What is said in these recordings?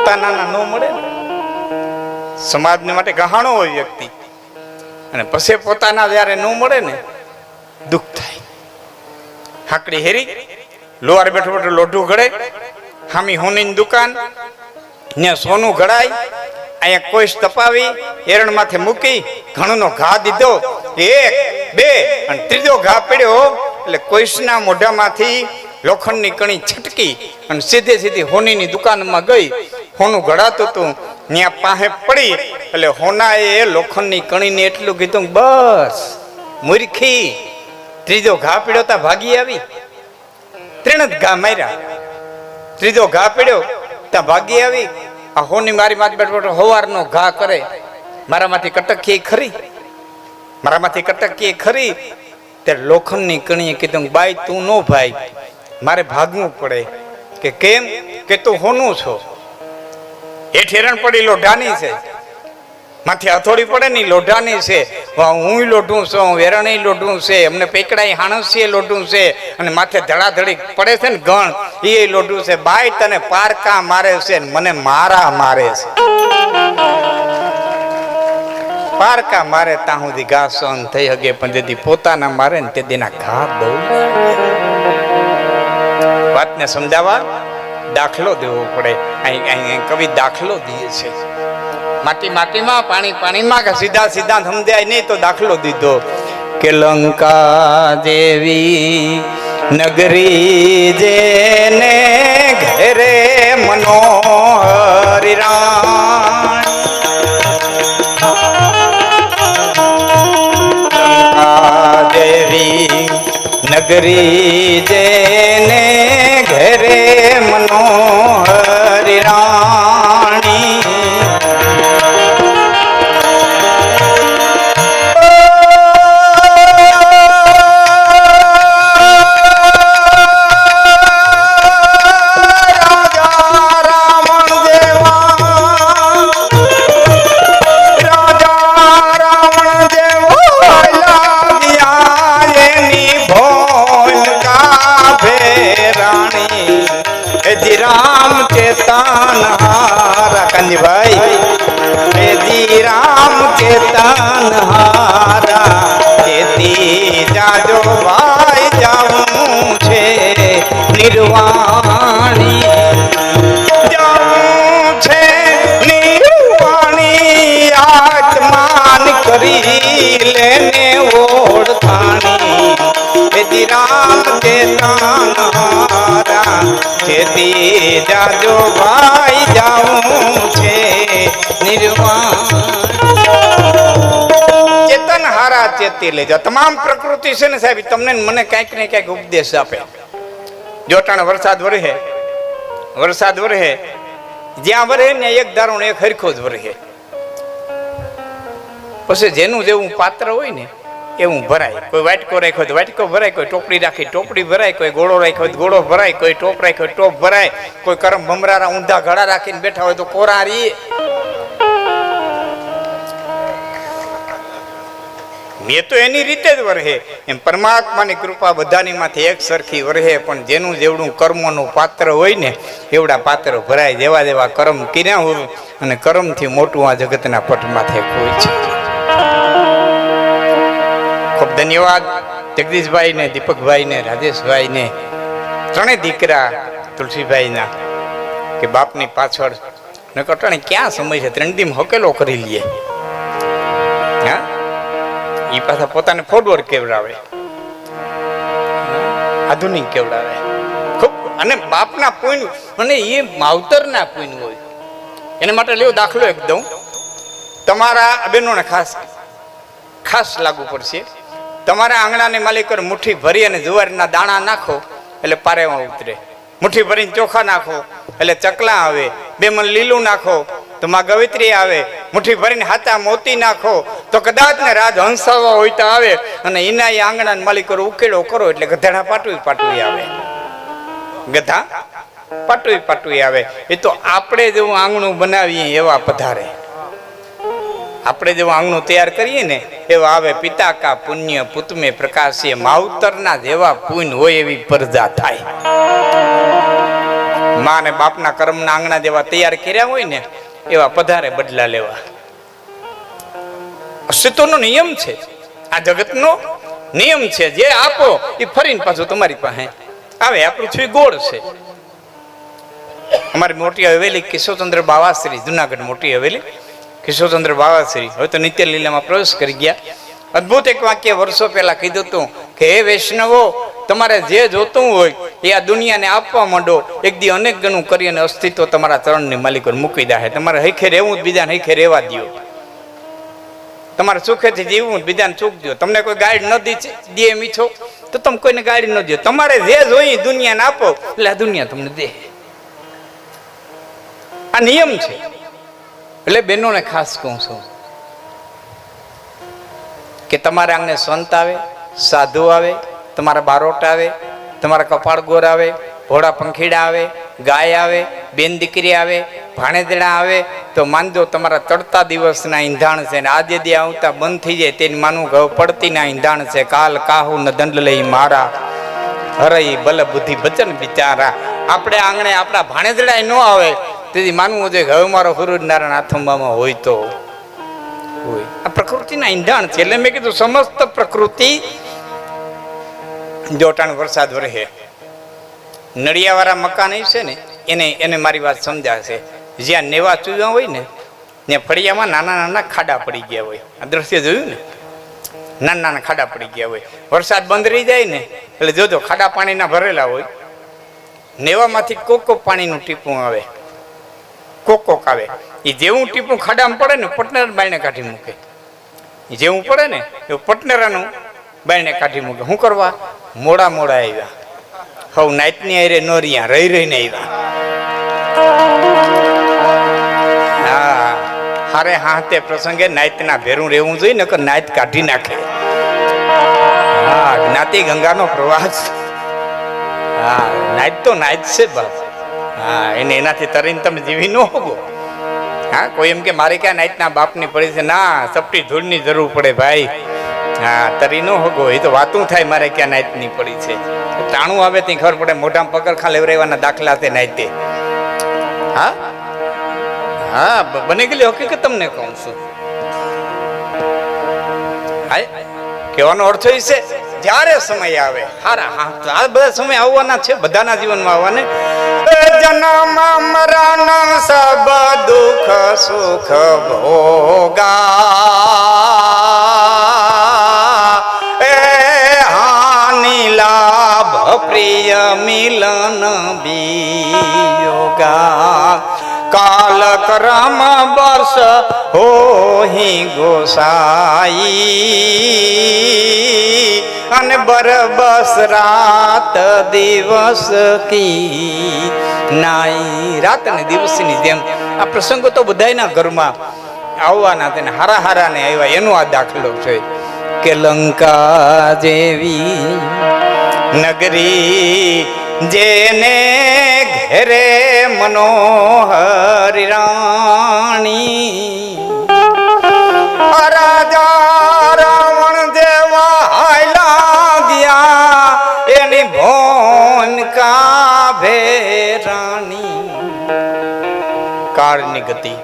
પોતાના ન મળે સમાજને માટે ગહાણો હોય વ્યક્તિ. અને પછી પોતાના જ્યારે ન મળે ને, દુઃખ થાય. હાકડી હેરી, લોહાર બેઠો બેઠો લોઢું ઘડે હામી હોનીની દુકાન ને સોનું ઘડાય અહીંયા કોઈ તપાવી એરણ માથે મૂકી, ઘણોનો ઘા દીધો, એક, બે, અને ત્રીજો ઘા પડ્યો, એટલે કોઈસના મોઢામાંથી લોખંડની કણી છટકી અને સીધે સીધી હોનીની દુકાનમાં ગઈ. હોનું ઘડાતું હતું ત્યાં પાસે પડી, એટલે હોનાએ લોખંડની કણીને એટલું કીધું બસ, મૂર્ખી. ત્રીજો ઘા પીડ્યો તા ભાગી આવી. ત્રણ જ ઘા માર્યા. ત્રીજો ઘા પીડ્યો ત્યાં ભાગી આવી. આ હોની મારી માથે બેઠો હવારનો ઘા કરે. મારામાંથી કટકીએ ખરી. મારામાંથી કટકીએ ખરી. ત્યારે લોખંડની કણીએ કીધું બાઈ, તું નો ભાઈ. મારે ભાગવું પડે. કે કેમ? કે તું હોનું છો? ઠેરણ પડી લોઢાની છે. માથે હથોડી પડે ને લોઢાની છે. હું લોઢું છું વેરણી લોઢું છે. અમને પેકડાઈ હાણસી લોઢું છે. અને માથે ધડાધડી પડે છે ને ગણ એ લોઢું છે. બાઈ તને પારકા મારે છે ને મને મારા મારે છે. પારકા મારે ત્યાં સુધી ઘા સહન થઈ હગે, પણ જેથી પોતાના મારે ને તે દીના ઘા બહુ. વાતને સમજાવવા? દાખલો દેવો પડે. અહીં અહીં કવિ દાખલો દે છે. માટી, માટીમાં પાણી, પાણીમાં કે સીધા સીધા સમજાય નહીં તો દાખલો દીધો. કે લંકા દેવી નગરી જેને ઘરે રાણ. લંકા દેવી નગરી જેને હારા તેથી જાજો ભાઈ જાઉં છે નિર્વાણી જાવું છે નિર્વાણી આત્માન કરી લેને ઓળખાણી એથી રામ ચેતનારા ખેતી જાજો ભાઈ જાવું છે નિર્વાણ. ચેતી લેજો. તમામ પ્રકૃતિ છે ને સાહેબ તમને મને કાંઈક ને કાંઈક ઉપદેશ આપે. જોટાણ વરસાદ વરહે વરસાદ વરહે જ્યાં વરહે ને એક દારૂણ એક હરખો જ વરહે પછી જેનું જેવું પાત્ર હોય ને, એવું ભરાય. કોઈ વાટકો રાખ્યો તો વાટકો ભરાય, કોઈ ટોપડી રાખી ટોપડી ભરાય, કોઈ ગોળો રાખ્યો તો ગોળો ભરાય, કોઈ ટોપ રાખ્યો ટોપ ભરાય, કોઈ કરમ ભમરારા ઊંધા ઘડા રાખીને બેઠા હોય તો કોરા રીએ મેં તો એની રીતે જ વરહે. એમ પરમાત્માની કૃપા બધાની માથે એક સરખી વરહે, પણ જેનું જેવડું કર્મનું પાત્ર હોય ને, એવડા પાત્ર ભરાય, જેવા જેવા કર્મ કર્યા હોય, અને કર્મથી મોટું આ જગતના પટ માથે કોઈ છે. ખૂબ ધન્યવાદ જગદીશભાઈ ને દીપકભાઈ ને રાજેશભાઈ ને ત્રણેય દીકરા તુલસીભાઈના, કે બાપની પાછળ. નકટણે કટાણે ક્યાં સમય છે? ત્રણ દીમ હકેલો કરી લઈએ એ પાછા પોતાને ફોરવર્ડ કેવડાવે. આધુનિક કેવડાવે. ખૂબ. અને બાપના પુણ્ય અને એ માવતરના પુણ્ય હોય. એના માટે લેવો દાખલો એક દઉં. તમારા બહેનોને ખાસ ખાસ લાગુ પડશે. તમારા આંગણાને માલિક મુઠ્ઠી ભરી અને જુવારના દાણા નાખો, એટલે પારેમાં ઉતરે. મુઠ્ઠી ભરીને ચોખા નાખો, એટલે ચકલા આવે. બે મન લીલું નાખો તો માં ગવિત્રી આવે, મુઠ્ઠી ભરીને હાથા મોતી નાખો, તો કદાચ ને રાજ હંસાવા હોય તો આવે, અને એના એ આંગણાના માલિકો ઉકેલો કરો, એટલે ગધાડા પાટવી પાટવી આવે. ગધા પાટવી પાટવી આવે. એ તો આપણે જેવું આંગણું બનાવીએ એવા પધારે. આપણે જેવું આંગણું તૈયાર કરીએ ને, એવા આવે, પિતા કા પુણ્ય પુતમે પ્રકાશીય, માવતરના જેવા પુણ્ય હોય એવી પરજા થાય. મા ને બાપના કર્મના આંગણા જેવા તૈયાર કર્યા હોય ને એવા પધારે બદલા લેવા. અસ્તિત્વનો નિયમ છે. આ જગતનો નિયમ છે. જે આપો, એ ફરીને પાછું તમારી પાસે. આવે આ પૃથ્વી ગોળ છે. અમારી મોટી હવેલી કિશોરચંદ્ર બાવાશ્રી, જુનાગઢ મોટી હવેલી. કિશોરચંદ્ર બાવાશ્રી, હવે તો નિત્ય લીલામાં પ્રવેશ કરી ગયા. અદ્ભુત એક વાક્ય વર્ષો પહેલા કીધું હતું કે, હે વૈષ્ણવો, તમારે જે જોતું હોય એ આ દુનિયાને આપવા માંડો. એક દી અનેક ગણું કરી અને અસ્તિત્વ તમારા ચરણની માલિકો મૂકી દે તમારે હૈખે રહેવું જ બીજાને હૈખે રહેવા દો તમારે સુખેથી જીવવું બીજાને સુખ દો તમને કોઈ ગાઈડ ન દે ઈચ્છો તો તમે કોઈને ગાઈડ ન દો તમારે જે જોઈએ દુનિયાને આપો, એટલે આ દુનિયા તમને દે. આ નિયમ છે. એટલે બહેનોને ખાસ કહું છું કે તમારે આંગણે સંત આવે, સાધુ આવે, તમારા બારોટ આવે તમારા કપાળ ગોર આવે, ઘોડા પંખીડા આવે, ગાય આવે, બેન દીકરી આવે ભાણેદડા આવે, તો માનજો તમારા તડતા દિવસના ઈંધાણ છે ને આજે દી આવતા બંધ થઈ જાય તેને માનવું ઘઉં પડતીના ઈંધાણ છે. કાલ કાહુ ન દંડ લઈ મારા. હરઈ બલ બુદ્ધિ બચન બિચારા આપણે આંગણે આપણા ભાણેદડા ન આવે, તેથી માનવું જોઈએ હવે મારો હુરુજ નારાયણ આથંબામાં હોય તો. હોય. આ પ્રકૃતિના ઈંધાણ છે. એટલે મેં કીધું સમસ્ત પ્રકૃતિ જોટાણ વરસાદ વરહે નળિયાવાળા મકાન છે ને, એને એને મારી વાત સમજાશે જ્યાં નેવા ચૂયા હોય ને, ત્યાં ફળિયામાં નાના નાના ખાડા પડી ગયા હોય. આ દ્રશ્ય જોયું ને? નાના નાના ખાડા પડી ગયા હોય. વરસાદ બંધ રહી જાય ને, એટલે જોજો, ખાડા પાણીના ભરેલા હોય. નેવામાંથી કોક કોક પાણીનું ટીપું આવે. કોક કોક આવે. એ જેવું ટીપું ખાડામાં પડે ને પટનેર બાયણે કાઢી મૂકે. જેવું પડે ને, એવું પટનેરાનું બાયણે કાઢી મૂકે. શું કરવા? મોડા મોડા આવ્યા. હવ નાઈટની આરે નોરિયા રહી રહીને આવ્યા. હા, હારે હા તે પ્રસંગે નાઈટના ભેરું રહેવું જોઈએ, નકર નાઈટ કાઢી નાખે. હા, જ્ઞાતિ ગંગાનો પ્રવાસ. હા, નાઈટ તો નાઈટ છે બાપ હા, એને એનાથી તરીને તમે જીવી ન હોગો. હા, કોઈ એમ કે મારે ક્યાં નાઈટના બાપની પડી છે? ના, સપટી ધૂળની જરૂર પડે ભાઈ. હા, તરી ન હોગો, એ તો વાતું થાય મારે ક્યાં નાઈટની પડી છે. ટાણું આવે ત્યાં ખબર પડે, મોઢામાં પગરખા લેવરાવવાના દાખલા તે નાઈટે હા? હા બને ગયેલી હકીકત તમને કહું છું. કહેવાનો અર્થ એ છે, જ્યારે સમય આવે, હારા, હા આ બધા સમય આવવાના છે, બધાના જીવનમાં આવવાને. જન્મ મરણ સબ દુઃખ સુખ ભોગા. પ્રિય મિલન વિયોગા. કાલ કરમ વર્ષ હોહી ગોસાઈ. અને બરબસ રાત દિવસ કી નાઈ. રાત અને દિવસની જેમ આ પ્રસંગો તો બધાયના ઘરમાં આવવાના તેને હારા હારા ને આવ્યા. એનો આ દાખલો છે કે લંકા જેવી નગરી જેને ઘેરે મનોહર રાણી. રાજા રાવણ જેવા હાયલા ગયા, એની ભોન કાભે રાણી. કાળની ગતિ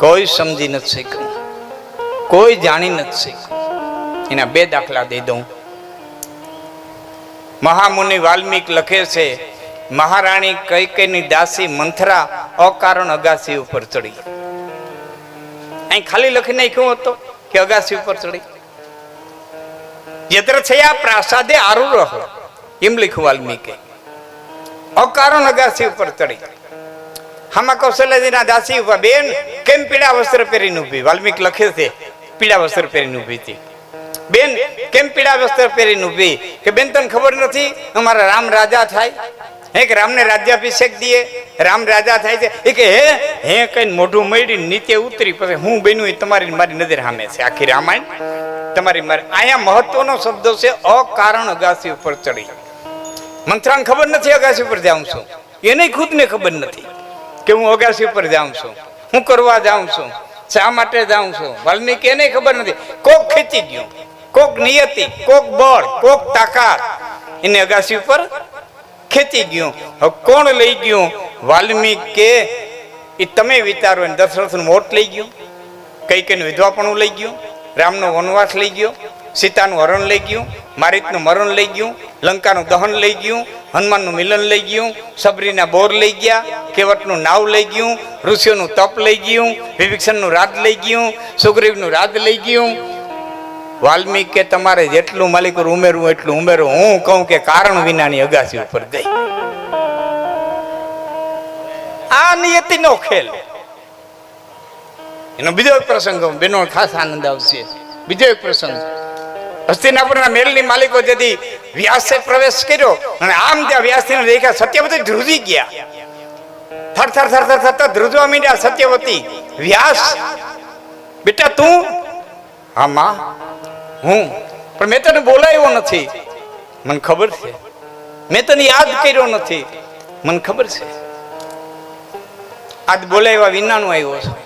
કોઈ સમજી નથી શક્યું કોઈ જાણી નથી શક્યું એના બે દાખલા દઈ દઉં. મહામુનિ વાલ્મીક લખે છે, મહારાણી કઈ કઈની દાસી મંથરા અકારણ અગાસી ઉપર ચડી. અહીં ખાલી લખી નાખ્યું હતો કે અગાસી ઉપર ચડી. યત્ર આ પ્રાસાદે આરુરહ એમ લખ્યું વાલ્મીકે. અકારણ અગાસી ઉપર ચડી. હામા કૌશલ્યજીના દાસી ઉપર બેન, કેમ પીળા વસ્ત્ર પહેરીને ઊભી? વાલ્મીક લખે છે, પીળા વસ્ત્ર પહેરીને ઊભી હતી. બેન, કેમ પીળા વસ્ત્ર પહેરીને ઊભી? કે બેન, તને ખબર નથી? અમારા રામ રાજા થાય. હે, કે રામને રાજ્યાભિષેક દઈએ રામ રાજા થાય છે. એ કે, હે હે કઈ મોઢું મળી નીચે ઉતરી, પછી હું બન્યું એ તમારી મારી નજર સામે છે. આખી રામાયણ. તમારી મારી અહીંયા મહત્વનો શબ્દ છે, અકારણ અગાસી ઉપર ચડી. મંત્રાને ખબર નથી અગાસી ઉપર જાઉં છું. એને ખુદને ખબર નથી કે હું અગાસી ઉપર જાઉં છું. હું કરવા જાઉં છું. શા માટે જાઉં છું? વાલ્મીકી એને ખબર નથી. કોક ખેંચી ગયું. કોક નિયતિ કોક બળ કોક તાકાત એને અગાસી ઉપર ખેંચી ગયું હવે કોણ લઈ ગયું વાલ્મીક કે એ તમે વિચારો ને દશરથનું મોટ લઈ ગયું કઈ કઈ વિધવાપણું લઈ ગયું રામનો વનવાસ લઈ ગયો સીતાનું હરણ લઈ ગયું મારિતનું મરણ લઈ ગયું લંકાનું દહન લઈ ગયું હનુમાનનું મિલન લઈ ગયું સબરીના બોર લઈ ગયા કેવટનું નાવ લઈ ગયું ઋષિઓનું તપ લઈ ગયું વિભીક્ષણનું રાજ લઈ ગયું સુગ્રીવનું રાજ લઈ ગયું વાલ્મીક કે તમારે જેટલું માલિકુર ઉમેરવું એટલું ઉમેરવું. હું કહું કે કારણ વિનાની અગાસી ઉપર ગઈ. આ નિયતિનો ખેલ. એનો બીજો એક પ્રસંગ બેનો ખાસ આનંદ આવશે. બીજો એક પ્રસંગ. હસ્તિનાપુરના મેલની માલિકો જેથી વ્યાસે પ્રવેશ કર્યો અને આમ ત્યાં વ્યાસને દેખ્યા સત્યવતી ધ્રુજી ગયા. થર થર થર થર થર, ધ્રુજવા મીડ્યા સત્યવતી. વ્યાસ, બેટા તું? હા, માં. હું. પણ મેં તને બોલાવ્યો નથી. મને ખબર છે. મેં તને યાદ કર્યો નથી. મને ખબર છે. આજ બોલાવ્યા વિનાનો આવ્યો છું.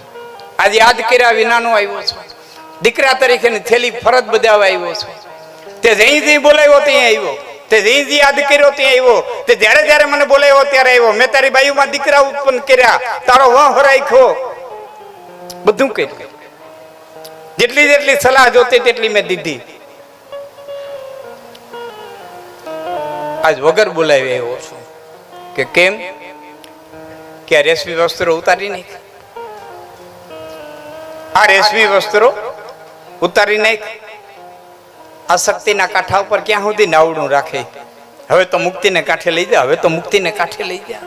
આજ યાદ કર્યા વિનાનો આવ્યો છું. દીકરા તરીકેની થેલી ફરજ બજાવવા આવ્યો છું. તે જઈ જઈ બોલાવ્યો ત્યાં આવ્યો. તે જઈ જઈ યાદ કર્યો ત્યાં આવ્યો. તે જ્યારે જ્યારે મને બોલાવ્યો ત્યારે આવ્યો. મેં તારી બાયુમાં દીકરા ઉત્પન્ન કર્યા. તારો વહ રાખ્યો બધું કર્યું. જેટલી જેટલી સલાહ જોતી તેટલી મેં દીધી. આજ વગર બોલાવી આવ્યો છું. કે કેમ? કે આ રેશમી વસ્ત્રો ઉતારી નાખ. આ રેશમી વસ્ત્રો ઉતારી નાખ. આ શક્તિના કાંઠા ઉપર ક્યાં સુધી નાવડું રાખે? હવે તો મુક્તિને કાંઠે લઈ જા, હવે તો મુક્તિને કાંઠે લઈ જા.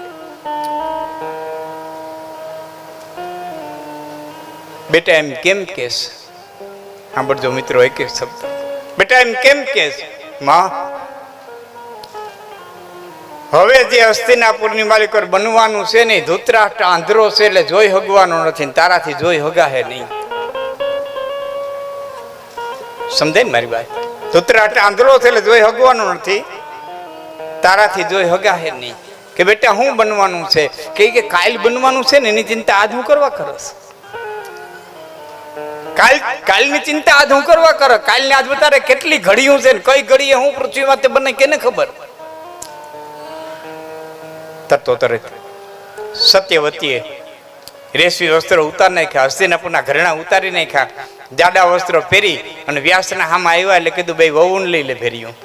બેટા, એમ કેમ કેસ? સાંભળજો મિત્રો, એક શબ્દ. બેટા, એમ કેમ કે માં, હવે જે હસ્તિનાપુરની માલિકોર બનવાનું છે ને, ધૂતરાષ્ટ્ર આંધ્રો છે એટલે જોઈ હગવાનો નથી ને તારાથી જોઈ હગાહે નહીં. સમજાય ને મારી વાત? ધૂતરાષ્ટ્ર આંધ્રો છે એટલે જોઈ હગવાનો નથી. તારાથી જોઈ હગાહે નહીં. કે બેટા, હું બનવાનું છે? કે કાલ બનવાનું છે ને, એની ચિંતા આજ હું કરવા કરસ કાલ કાલની ચિંતા આજ હું કરવા કર? કાલની આજ બતારે કેટલી ઘડીઓ છે ને કઈ ઘડીએ હું પૃથ્વીમાં તે બને કેને ખબર? તત્વો તરત સત્યવતીએ રેશમી વસ્ત્રો ઉતારી નાખ્યા હસ્તિનાપુરના ઘરેણા ઉતારી નાખ્યા, જાડા વસ્ત્ર પહેરી અને વ્યાસના હામાં આવ્યા એટલે કીધું ભાઈ વહુને લઈ લે ફેર્યું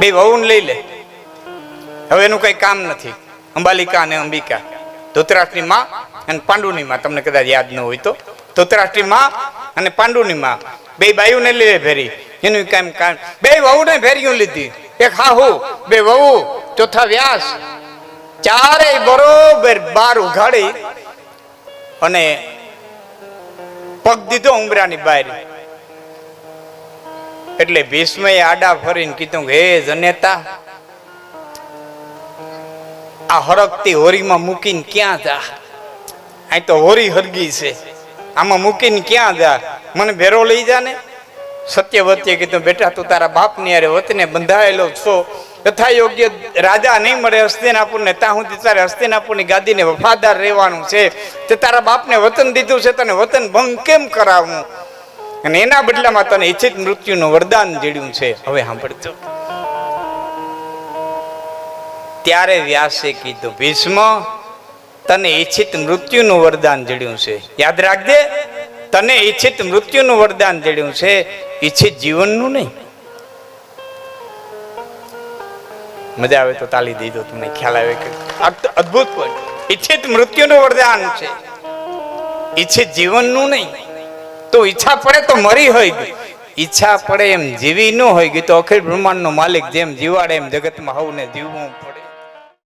બે વહુને લઈ લે. હવે એનું કઈ કામ નથી. અંબાલિકા અને અંબિકા. ધૂતરાષ્ટ્રની માં અને પાંડુનીમાં, તમને કદાચ યાદ ન હોય તો. ધૃતરાષ્ટ્રીમાં અને પાંડુનીમાં. બે બાયુને લઈ લે ફેરી. એનું કામ કામ બે વહુને ફેરીઓ લીધી. એક હાહુ, બે વહુ, ચોથા વ્યાસ. ચારેય બરોબર બાર ઉઘાડી અને પગ દીધો ઉમરાની બહાર એટલે ભીષ્મએ આડા ફરીને કીધું હે જનેતા, આ હરકતી હોરીમાં મૂકીને ક્યાં જા? અહીં તો હોરી હરગી છે. આમાં મૂકીને ક્યાં જા? મને ભેરો લઈ જા ને સત્યવતીએ કીધું, બેટા, તું તારા બાપની અરે વતને બંધાયેલો છો. તથા યોગ્ય રાજા નહીં મળે, હસ્તિનાપુરને ત્યાં સુધી તારે હસ્તિનાપુરની ગાદીને વફાદાર રહેવાનું છે. તે તારા બાપને વતન દીધું છે, તને વતન ભંગ કેમ કરાવવું અને એના બદલામાં તને ઈચ્છિત મૃત્યુનું વરદાન જેડ્યું છે. હવે સાંભળજો. ત્યારે વ્યાસે કીધું, ભીષ્મ તને ઈચ્છિત મૃત્યુનું વરદાન જડ્યું છે. યાદ રાખજે, તને ઈચ્છિત મૃત્યુનું વરદાન જડ્યું છે, ઈચ્છિત જીવનનું નહીં. મજા આવે તો તાલી દઈ તમને ખ્યાલ આવે કે અદ્ભુત point. ઈચ્છિત મૃત્યુનું વરદાન છે. ઈચ્છિત જીવનનું નહીં. તો ઈચ્છા પડે તો મરી હોય ગઈ. ઈચ્છા પડે એમ જીવી ન હોય ગઈ, તો અખિલ બ્રહ્માંડનો માલિક જેમ જીવાડે એમ જગતમાં હવને જીવવું પડે